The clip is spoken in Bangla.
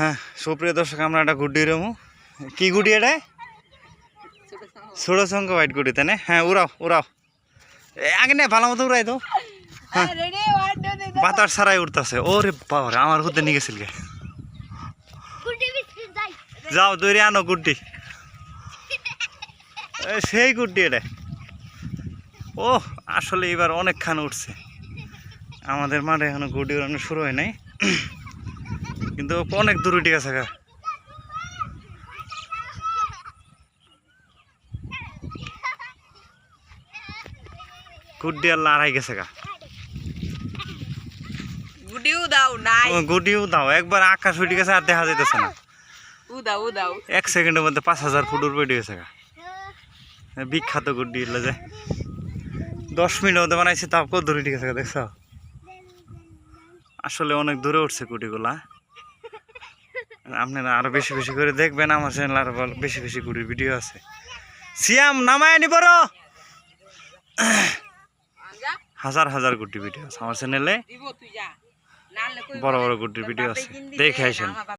হ্যাঁ সুপ্রিয় দর্শক আমরা একটা গুড্ডি রমু। কি গুডি এটা? ষোলো সংখ্যা হোয়াইট গুডি তাই না? হ্যাঁ উড়াও উড়াও। এ, আগে নে ভালো মতো উড়াই তো থ্রি বাতার সারাই উঠতেছে ওরে বাবা আমার হতে নিয়ে গেছিল গে যাও দৌড়ে আনো গুড্ডি। সেই গুড্ডি এটা। ও আসলে এবার অনেকখান উঠছে আমাদের মাঠে এখনও গুড্ডি উড়ানো শুরু হয় নাই। কিন্তু অনেক দূর উঠে গেছে গা। গুড্ডি আর লড়াই গেছে গা। গুডিও দাও নাই। গুডিও দাও একবার আকাশ উঠে গেছে আর দেখা যাইতেছে না। উদাও উদাও এক সেকেন্ডের মধ্যে পাঁচ হাজার ফুট উপরে উঠে গেছে গা। বিখ্যাত গুড্ডি এলে যে। দশ মিনিটের মধ্যে বানাইছে তাও কত দূরে উঠে গেছে গা, দেখছ? আসলে অনেক দূরে উঠছে গুটিগুলা আপনারা আরও বেশি বেশি করে দেখবেন আমার চ্যানেল আরও বেশি বেশি করে ভিডিও আছে। সিয়াম নামায় নি বড় হাজার হাজার কোটি ভিডিও আছে আমার চ্যানেলে বড় বড় কোটি ভিডিও আছে। দেখে আসেন।